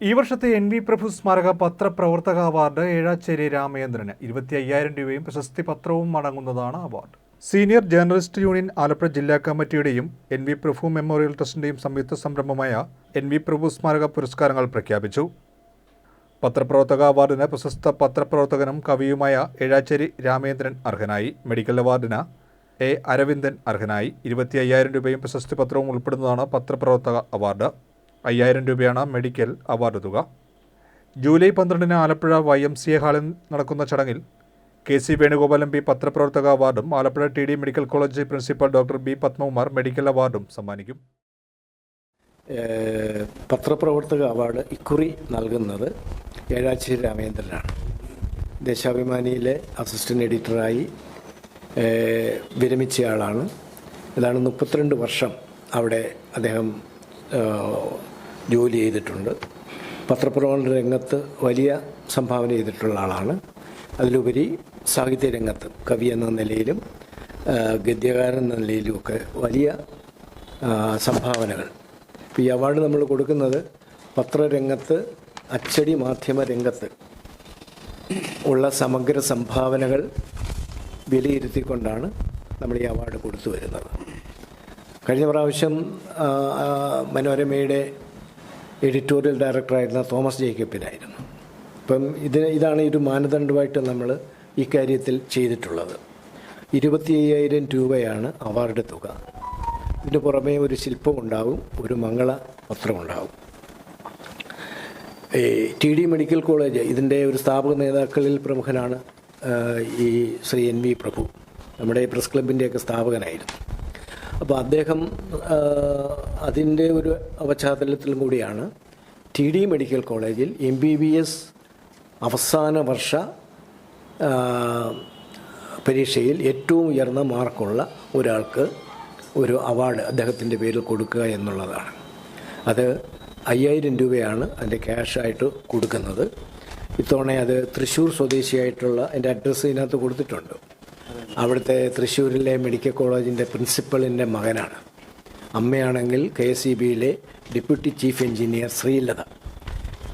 ഈ വർഷത്തെ N V പ്രഭു സ്മാരക പത്രപ്രവർത്തക അവാർഡ് ഏഴാച്ചേരി രാമചന്ദ്രന്. ഇരുപത്തി അയ്യായിരം രൂപയും പ്രശസ്തി പത്രവും അടങ്ങുന്നതാണ് award. Senior journalist union Alappuzha ജില്ലാ കമ്മിറ്റിയുടെയും എൻ വി പ്രഭു മെമ്മോറിയൽ ട്രസ്റ്റിന്റെയും സംയുക്ത സംരംഭമായ എൻ വി പ്രഭു സ്മാരക പുരസ്കാരങ്ങൾ പ്രഖ്യാപിച്ചു. പത്രപ്രവർത്തക അവാർഡിന് പ്രശസ്ത പത്രപ്രവർത്തകനും കവിയുമായ ഏഴാച്ചേരി രാമേന്ദ്രൻ അർഹനായി. മെഡിക്കൽ അവാർഡിന് എ അരവിന്ദൻ അർഹനായി. ഇരുപത്തി അയ്യായിരം രൂപയും പ്രശസ്തി പത്രവും ഉൾപ്പെടുന്നതാണ് പത്രപ്രവർത്തക അവാർഡ്. അയ്യായിരം രൂപയാണ് മെഡിക്കൽ അവാർഡ് തുക. ജൂലൈ പന്ത്രണ്ടിന് Alappuzha Y M C A ഹാളിൽ നടക്കുന്ന ചടങ്ങിൽ K C Venugopal M P പത്രപ്രവർത്തക അവാർഡും Alappuzha T D medical college principal doctor B Padmakumar medical അവാർഡും സമ്മാനിക്കും. പത്രപ്രവർത്തക അവാർഡ് ഇക്കുറി നൽകുന്നത് ഏഴാഴ്ച രാമേന്ദ്രനാണ് ദേശാഭിമാനിയിലെ അസിസ്റ്റന്റ് എഡിറ്ററായി വിരമിച്ചയാളാണ്. ഏതാണ്ട് മുപ്പത്തിരണ്ട് വർഷം അവിടെ അദ്ദേഹം ജോലി ചെയ്തിട്ടുണ്ട്. പത്രപ്രവർത്തന രംഗത്ത് വലിയ സംഭാവന ചെയ്തിട്ടുള്ള ആളാണ്. അതിലുപരി സാഹിത്യ രംഗത്ത് കവി എന്ന നിലയിലും ഗദ്യകാരൻ എന്ന നിലയിലുമൊക്കെ വലിയ സംഭാവനകൾ. ഈ അവാർഡ് നമ്മൾ കൊടുക്കുന്നത് പത്രരംഗത്ത് അച്ചടി മാധ്യമ രംഗത്ത് ഉള്ള സമഗ്ര സംഭാവനകൾ വിലയിരുത്തിക്കൊണ്ടാണ് നമ്മൾ ഈ അവാർഡ് കൊടുത്തു വരുന്നത്. കഴിഞ്ഞ പ്രാവശ്യം മനോരമയുടെ എഡിറ്റോറിയൽ ഡയറക്ടറായിരുന്ന തോമസ് ജേക്കബിനായിരുന്നു. ഇപ്പം ഇതിന് ഇതാണ് ഒരു മാനദണ്ഡമായിട്ട് നമ്മൾ ഇക്കാര്യത്തിൽ ചെയ്തിട്ടുള്ളത്. ഇരുപത്തി അയ്യായിരം രൂപയാണ് അവാർഡ് തുക. ഇതിന് പുറമേ ഒരു ശില്പമുണ്ടാവും ഒരു മംഗള പത്രമുണ്ടാവും ഈ ടി ഡി മെഡിക്കൽ കോളേജ് ഇതിന്റെ ഒരു സ്ഥാപക നേതാക്കളിൽ പ്രമുഖനാണ് ഈ ശ്രീ എൻ വി പ്രഭു. നമ്മുടെ പ്രസ് ക്ലബിന്റെയൊക്കെ സ്ഥാപകനായിരുന്നു. അപ്പോൾ അദ്ദേഹം അതിന്റെ ഒരു പശ്ചാത്തലത്തിലും കൂടിയാണ് ടി ഡി മെഡിക്കൽ കോളേജിൽ എം ബി ബി എസ് അവസാന വർഷ പരീക്ഷയിൽ ഏറ്റവും ഉയർന്ന മാർക്കുള്ള ഒരാൾക്ക് ഒരു അവാർഡ് അദ്ദേഹത്തിന്റെ പേരിൽ കൊടുക്കുക എന്നുള്ളതാണ്. അത് അയ്യായിരം രൂപയാണ് അതിന്റെ ക്യാഷായിട്ട് കൊടുക്കുന്നത്. ഇത്തവണ അത് തൃശ്ശൂർ സ്വദേശിയായിട്ടുള്ള എന്റെ അഡ്രസ്സ് ഇതിനകത്ത് കൊടുത്തിട്ടുണ്ട്. അവിടുത്തെ തൃശ്ശൂരിലെ മെഡിക്കൽ കോളേജിന്റെ പ്രിൻസിപ്പളിന്റെ മകനാണ്. അമ്മയാണെങ്കിൽ കെ എസ് ഇ ബിയിലെ ഡെപ്യൂട്ടി ചീഫ് എഞ്ചിനീയർ ശ്രീലത.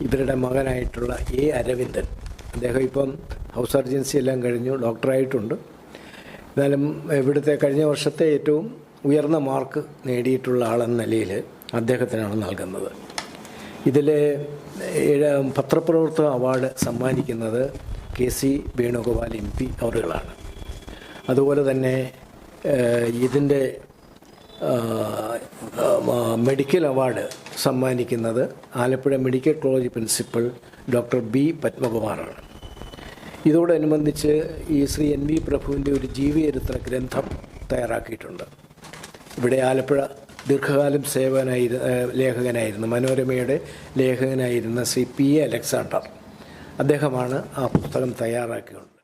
ഇവരുടെ മകനായിട്ടുള്ള എ അരവിന്ദൻ. അദ്ദേഹം ഇപ്പം ഹൗസ് സർജൻസി എല്ലാം കഴിഞ്ഞു ഡോക്ടറായിട്ടുണ്ട്. എന്നാലും ഇവിടുത്തെ കഴിഞ്ഞ വർഷത്തെ ഏറ്റവും ഉയർന്ന മാർക്ക് നേടിയിട്ടുള്ള ആളെന്ന നിലയിൽ അദ്ദേഹത്തിനാണ് നൽകുന്നത്. ഇതിൽ പത്രപ്രവർത്തക അവാർഡ് സമ്മാനിക്കുന്നത് K C Venugopal M P അവറുകളാണ്. അതുപോലെ തന്നെ ഇതിന്റെ മെഡിക്കൽ അവാർഡ് സമ്മാനിക്കുന്നത് Alappuzha medical college principal doctor B പത്മകുമാറാണ്. ഇതോടനുബന്ധിച്ച് ഈ ശ്രീ എൻ വി പ്രഭുവിന്റെ ഒരു ജീവചരിത്ര ഗ്രന്ഥം തയ്യാറാക്കിയിട്ടുണ്ട്. ഇവിടെ ആലപ്പുഴ ദീർഘകാലം സേവനായി ലേഖകനായിരുന്നു മനോരമയുടെ ലേഖകനായിരുന്ന ശ്രീ പി എ അലക്സാണ്ടർ. അദ്ദേഹമാണ് ആ പുസ്തകം തയ്യാറാക്കിയുള്ളത്.